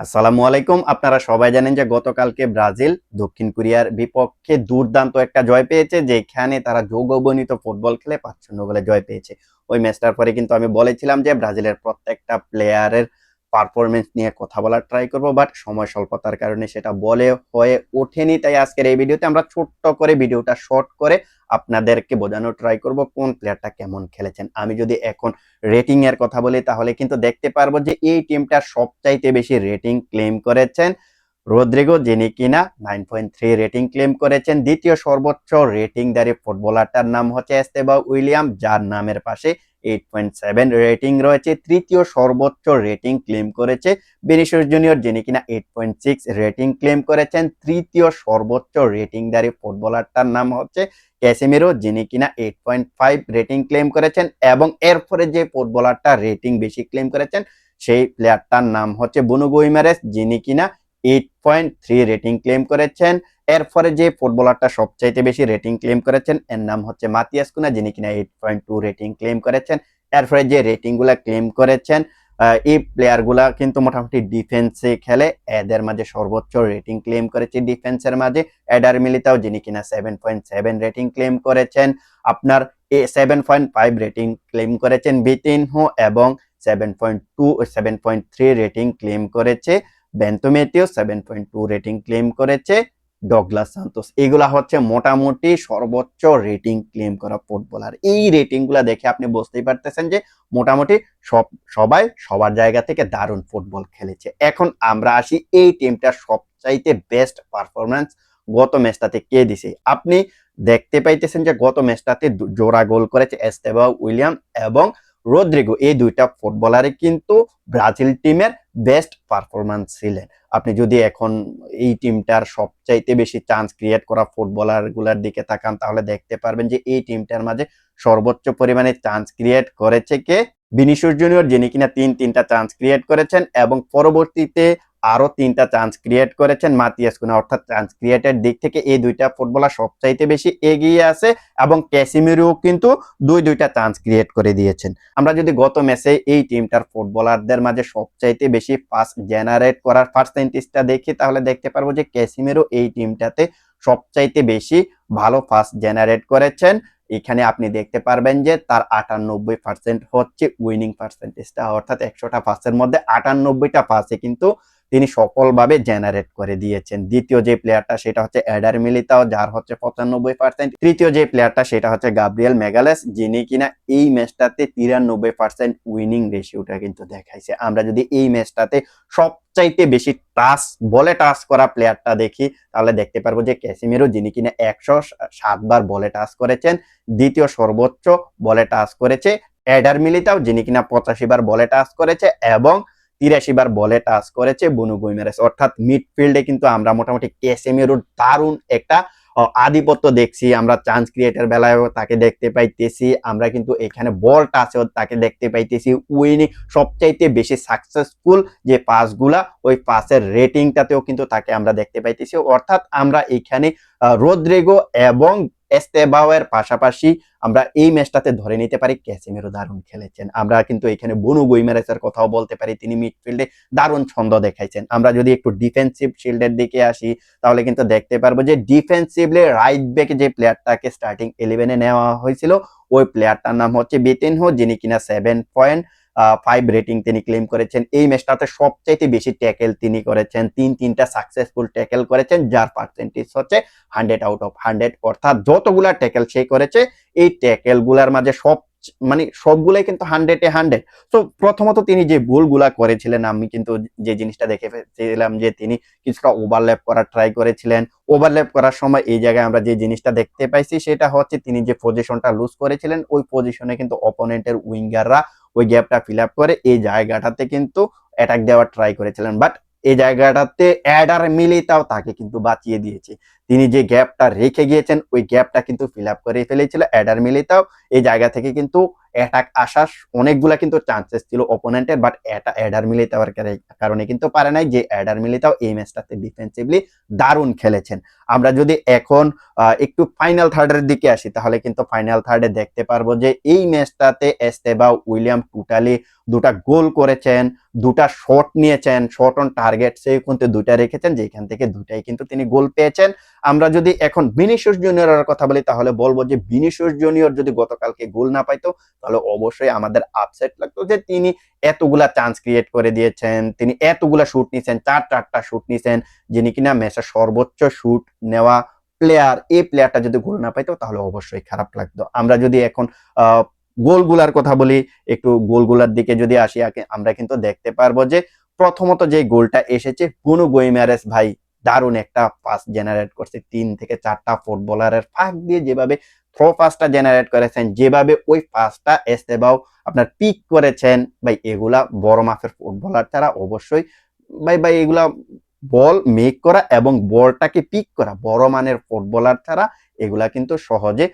আসসালামু আলাইকুম। আপনারা সবাই জানেন যে গতকালকে ব্রাজিল দক্ষিণ কোরিয়ার বিপক্ষে দুর্দান্ত একটা জয় পেয়েছে, যেখানে তারা যোগবনিত ফুটবল খেলে পাঁচ শূন্য গোলে জয় পেয়েছে। ওই ম্যাচটার পরে কিন্তু আমি বলেছিলাম যে ব্রাজিলের প্রত্যেকটা প্লেয়ারের পারফরমেন্স নিয়ে কথা বলার ট্রাই করব বাট সময় স্বল্পতার কারণে সেটা বলে হয়ে ওঠেনি। তাই আজকের এই ভিডিওতে আমরা ছোট্ট করে ভিডিওটা শর্ট করে আপনাদেরকে বোঝানোর ট্রাই করব, কোন প্লেয়ারটা কেমন খেলেছেন। আমি যদি এখন রেটিং এর কথা বলি, তাহলে কিন্তু দেখতে পারব যে এই টিমটা সবচাইতে বেশি রেটিং ক্লেম করেছেন রদ্রিগো, যিনি কিনা nine point three rating claim করেছেন। দ্বিতীয় সর্বোচ্চ রেটিংদারি ফুটবলারটার নাম হচ্ছে এস্তেবা উইলিয়াম, যার নামের পাশে এইট পয়েন্ট সেভেন রেটিং রয়েছে, তৃতীয় সর্বোচ্চ রেটিং ক্লেম করেছে বেনিশোর জুনিয়র যিনি কিনা eight point six rating claim করেছেন। তৃতীয় সর্বোচ্চ রেটিংদারি ফুটবলারটার নাম হচ্ছে ক্যাসিমিরো, যিনি কিনা eight point five rating claim করেছেন এবং এরপরে যে ফুটবলারটা রেটিং বেশি ক্লেম করেছেন, সেই প্লেয়ারটার নাম হচ্ছে বুনু গুইমারেস যিনি কিনা eight point three rating claim করেছেন। এরপরে যে ফুটবলারটা সবচাইতে বেশি রেটিং ক্লেম করেছেন, এর নাম হচ্ছে মাতিয়াস কুনা, যিনি কিনা eight point two rating claim করেছেন। এরপরে যে রেটিংগুলা ক্লেম করেছেন এই প্লেয়ারগুলা কিন্তু মোটামুটি ডিফেন্সে খেলে। এদের মাঝে সর্বোচ্চ রেটিং ক্লেম করেছে ডিফেন্সের মাঝে। এডার মিলিতাও, যিনি কিনা seven point seven rating claim করেছেন, আপনার এ seven point five rating claim করেছেন বিতিনহো এবং seven point two seven point three rating claim করেছে। বেন্তমেটিও seven point two rating claim করেছে। ডগলাস সান্তোস এগুলা হচ্ছে মোটামুটি সর্বোচ্চ রেটিং ক্লেম করা ফুটবলার এই রেটিংগুলা দেখে আপনি বুঝতেই পারতেছেন যে মোটামুটি সব, সবাই সবার জায়গা থেকে দারুণ ফুটবল খেলেছে। এখন আমরা আসি এই টিমটার সবচাইতে বেস্ট পারফরমেন্স গত ম্যাচটাতে কে দিছে? আপনি দেখতে পাইতেছেন যে গত ম্যাচটাতে জোড়া গোল করেছে এস্তেবা উইলিয়াম এবং রদ্রিগো এই দুইটা ফুটবলারই কিন্তু ব্রাজিল টিমের বেস্ট পারফরমেন্স ছিলেন। আপনি যদি এখন এই টিমটার সবচাইতে বেশি চান্স ক্রিয়েট করা ফুটবলারগুলোর দিকে তাকান, তাহলে দেখতে পারবেন যে এই টিমটার মাঝে সর্বোচ্চ পরিমাণে চান্স ক্রিয়েট করেছে কে? বিনিশুর জুনিয়র যিনি কিনা তিন তিনটা চান্স ক্রিয়েট করেছেন এবং পরবর্তীতে আরও তিনটা চান্স ক্রিয়েট করেছেন মাতিয়াস কুনা। অর্থাৎ চান্স ক্রিয়েটের দিক থেকে এই দুইটা ফুটবলার সবচাইতে বেশি এগিয়ে আছে এবং ক্যাসিমিরও কিন্তু দুই দুইটা চান্স ক্রিয়েট করে দিয়েছেন। আমরা যদি গত ম্যাচে এই টিমটার ফুটবলারদের মাঝে সবচাইতে বেশি পাস জেনারেট করার পার্সেন্টেজটা দেখি, তাহলে দেখতে পারব যে ক্যাসিমেরও এই টিমটাতে সবচাইতে বেশি ভালো পাস জেনারেট করেছেন। এখানে আপনি দেখতে পারবেন যে তার আটানব্বই পার্সেন্ট হচ্ছে উইনিং পার্সেন্টেজটা অর্থাৎ একশোটা পাসের মধ্যে আটানব্বইটা পাসে কিন্তু তিনি সফলভাবে জেনারেট করে দিয়েছেন। দ্বিতীয় যে প্লেয়ারটা সেটা হচ্ছে অ্যাডার মিলিতাও যার হচ্ছে পঁচানব্বই পার্সেন্ট তৃতীয় যে প্লেয়ারটা সেটা হচ্ছে গাব্রিয়েল মেগালেস যিনি কিনা এই ম্যাচটাতে তিরানব্বই পার্সেন্ট উইনিং রেশিওটা কিন্তু দেখাইছে। আমরা যদি এই ম্যাচটাতে সবচাইতে বেশি টাস বলে টাস করা প্লেয়ারটা দেখি, তাহলে দেখতে পারব যে ক্যাসিমেরো যিনি কিনা একশো সাতবার বলে টাস করেছেন, দ্বিতীয় সর্বোচ্চ বলে টাস করেছে অ্যাডার মিলিতাও যিনি কিনা পঁচাশি বার বলে টাস করেছে, এবং তিরাশি বার বলে টাচ করেছে বুনু গুইমেরেস। অর্থাৎ মিডফিল্ডে কিন্তু আমরা মোটামুটি ক্যাসেমিরোর দারুণ একটা আধিপত্য দেখছি। আমরা চান্স ক্রিয়েটের বেলায়ও তাকে দেখতে পাইতেছি। আমরা কিন্তু এখানে বল টাচেও তাকে দেখতে পাইতেছি। উইনিং সবচাইতে বেশি সাকসেসফুল যে পাসগুলা, ওই পাসের রেটিংটাতেও কিন্তু তাকে আমরা দেখতে পাইতেছি। অর্থাৎ আমরা এখানে রোদ্রেগো এবং এস্তেবাওয়ের পাশাপাশি আমরা এই ম্যাচটাতে ধরে নিতে পারি ক্যাসিমেরো দারুণ খেলেছেন। আমরা কিন্তু এখানে বনু গুইমারেসের কথাও বলতে পারি, তিনি মিডফিল্ডে দারুণ ছন্দ দেখাইছেন। আমরা যদি একটু ডিফেন্সিভ শিল্ডের দিকে আসি, তাহলে কিন্তু দেখতে পারব যে ডিফেন্সিভলি রাইট ব্যাক যে প্লেয়ারটাকে স্টার্টিং ইলেভেনে নেওয়া হয়েছিল, ওই প্লেয়ারটার নাম হচ্ছে বেতেনহো, যিনি কিনা সেভেন পয়েন্ট ফাইভ রেটিং তিনি ক্লেম করেছেন। এই ম্যাচটাতে সবচাইতে বেশি ট্যাকেল তিনি করেছেন। তিন, তিনটা সাকসেসফুল ট্যাকেল করেছেন, যার পার্সেন্টেজ হচ্ছে হান্ড্রেড আউট অফ হান্ড্রেড অর্থাৎ যতগুলা ট্যাকেল সে করেছে, এই ট্যাকেলগুলার মাঝে সব মানে সবগুলাই কিন্তু হান্ড্রেডে হান্ড্রেড তো প্রথমত তিনি যে ভুলগুলা করেছিলেন, আমি কিন্তু যে জিনিসটা দেখে ফেলছিলাম যে তিনি কিছুটা ওভারল্যাপ করার ট্রাই করেছিলেন। ওভারল্যাপ করার সময় এই জায়গায় আমরা যে জিনিসটা দেখতে পাইছি, সেটা হচ্ছে তিনি যে পজিশনটা লুজ করেছিলেন, ওই পজিশনে কিন্তু অপোনেন্টের উইঙ্গাররা ওই গ্যাপটা ফিল আপ করে এই জায়গাটাতে কিন্তু অ্যাটাক দেওয়ার ট্রাই করেছিলেন। বাট এই জায়গাটাতে অ্যাড অ্যাডার মিলিতাও তাকে কিন্তু বাঁচিয়ে দিয়েছে। তিনি যে গ্যাপটা রেখে গিয়েছেন, ওই গ্যাপটা কিন্তু ফিল আপ করে ফেলেছিল। অ্যাডার মিলিতাও এই জায়গা থেকে কিন্তু অ্যাটাক আসার অনেকগুলা কিন্তু চান্সেস ছিল ওপোনেন্টের বাট এটা অ্যাডার মিলিতাওয়ার কারণে কিন্তু পারে নাই যে অ্যাডার মিলিতাও এই ম্যাচটাতে ডিফেন্সিভলি দারুণ খেলেছেন। আমরা যদি এখন একটু ফাইনাল থার্ডের দিকে আসি, তাহলে কিন্তু ফাইনাল থার্ডে দেখতে পারব যে এই ম্যাচটাতে এস্তেবা উইলিয়াম টোটালি দুটা গোল করেছেন, দুটা শট নিয়েছেন শট অন টার্গেট সে কিন্তু দুটা রেখেছেন যেখান থেকে দুটাই কিন্তু তিনি গোল পেয়েছেন। আমরা যদি এখন বিনিশিয়াস জুনিয়রের কথা বলি, তাহলে বলব যে বিনিশিয়াস জুনিয়র যদি গতকালকে গোল না পাইতো তাহলে অবশ্যই আমাদের আপসেট লাগতো যে তিনি এতগুলা চান্স ক্রিয়েট করে দিয়েছেন, তিনি এতগুলা শুট নিছেন চার চারটা শুট নিছেন, যিনি কিনা ম্যাচের সর্বোচ্চ শুট নেওয়া প্লেয়ার এই প্লেয়ারটা যদি গোল না পাইতো তাহলে অবশ্যই খারাপ লাগতো। আমরা যদি এখন গোলগুলার কথা বলি, একটু গোলগুলার দিকে যদি আসি আমরা কিন্তু দেখতে পারব যে প্রথমত যে গোলটা এসেছে, বুনু গোইমারেস ভাই দারুণ একটা পাস জেনারেট করছে, তিন থেকে চারটা ফুটবলারের ফাঁক দিয়ে যেভাবে থ্রো পাসটা জেনারেট করেছেন, যেভাবে ওই পাসটা এস্তেবাও আপনার পিক করেছেন, ভাই এগুলা বড় মাপের ফুটবলার ছাড়া অবশ্যই, ভাই ভাই এগুলা বল মেক করা এবং বলটাকে পিক করা, বড় মানের ফুটবলার ছাড়া এগুলা কিন্তু সহজে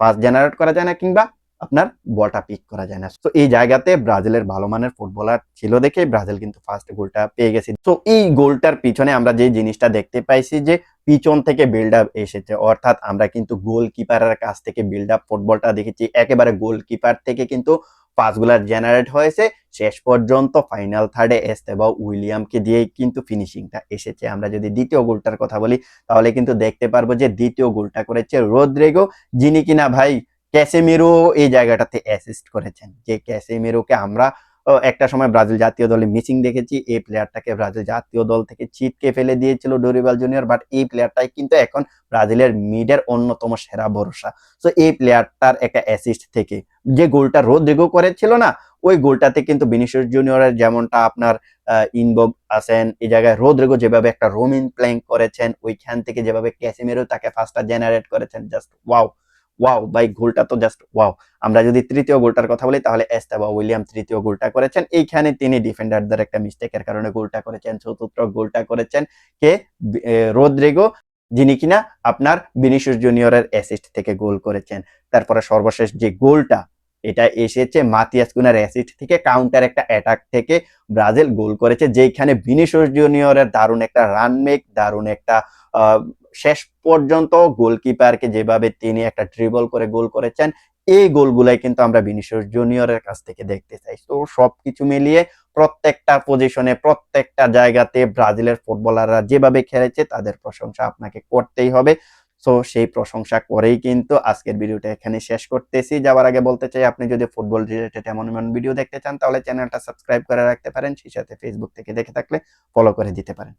পাস জেনারেট করা যায় না কিংবা আপনার বলটা পিক করা যায় না। তো এই জায়গাতে ব্রাজিলের ভালো মানের ফুটবলার ছিল দেখে ব্রাজিল কিন্তু ফার্স্ট গোলটা পেয়ে গেছে। তো এই গোলটার পিছনে আমরা যে জিনিসটা দেখতে পাইছি যে পিছন থেকে বিল্ড আপ এসেছে, অর্থাৎ আমরা কিন্তু গোলকিপারের কাছ থেকে বিল্ড আপ ফুটবলটা দেখেছি। একেবারে গোলকিপার থেকে কিন্তু পাসগুলার জেনারেট হয়েছে। শেষ পর্যন্ত ফাইনাল থার্ডে এস্তেবা উইলিয়ামকে দিয়েই কিন্তু ফিনিশিংটা এসেছে। আমরা যদি দ্বিতীয় গোলটার কথা বলি, তাহলে কিন্তু দেখতে পারব যে দ্বিতীয় গোলটা করেছে রোদ্রেগো, যিনি কিনা ভাই ক্যাসেমিরো এই জায়গাটাতে অ্যাসিস্ট করেছেন। যে ক্যাসেমিরোকে আমরা একটা সময় ব্রাজিল জাতীয় দলে মিসিং দেখেছি, এই প্লেয়ারটাকে ব্রাজিল জাতীয় দল থেকে ছিটকে ফেলে দিয়েছিল ডোরিবাল জুনিয়র বাট এই প্লেয়ারটাই কিন্তু এখন ব্রাজিলের মিডের অন্যতম সেরা ভরসা। তো এই প্লেয়ারটার একটা অ্যাসিস্ট থেকে, যে গোলটা রোদ্রিগো করেছিল না, ওই গোলটাতে কিন্তু বিনিশিয়াস জুনিয়রের যেমনটা আপনার ইনবগ আছেন, এই জায়গায় রোদ্রিগো যেভাবে একটা রোমিন প্ল্যাঙ্ক করেছেন, ওইখান থেকে যেভাবে ক্যাসিমেরো তাকে ফার্স্টটা জেনারেট করেছেন জাস্ট ওয়াও ওয়াও ভাই গোলটা তো জাস্ট ওয়াও আমরা যদি তৃতীয় গোলটার কথা বলি, তাহলে এস্তাবা উইলিয়াম তৃতীয় গোলটা করেছেন। এইখানে তিনি ডিফেন্ডারদের একটা মিস্টেকের কারণে গোলটা করেছেন, চতুর্থ গোলটা করেছেন। কে? রোদ্রিগো, যিনি কিনা আপনার বিনিশুস জুনিয়রের অ্যাসিস্ট থেকে গোল করেছেন। তারপরে সর্বশেষ যে গোলটা এটা এসেছে মাতিয়াস কুনার অ্যাসিস্ট থেকে কাউন্টার একটা অ্যাটাক থেকে ব্রাজিল গোল করেছে যেখানে বিনিশিয়াস জুনিয়রের দারুণ একটা রান মেক দারুণ একটা শেষ পর্যন্ত গোলকিপারকে যেভাবে তিনি একটা ড্রিবল করে গোল করেছেন, এই গোলগুলাই কিন্তু আমরা বিনিশিয়াস জুনিয়রের কাছ থেকে দেখতে চাই। তো সবকিছু মিলিয়ে প্রত্যেকটা পজিশনে প্রত্যেকটা জায়গাতে ব্রাজিলের ফুটবলাররা যেভাবে খেলেছে, তাদের প্রশংসা আপনাকে করতেই হবে। সো সেই প্রশংসা করেই কিন্তু আজকের ভিডিওটা এখানে শেষ করতেছি। যাওয়ার আগে বলতে চাই, আপনি যদি ফুটবল রিলেটেড এমন এমন ভিডিও দেখতে চান, তাহলে চ্যানেলটা সাবস্ক্রাইব করে রাখতে পারেন। সেই সাথে ফেসবুক থেকে দেখে থাকলে ফলো করে দিতে পারেন।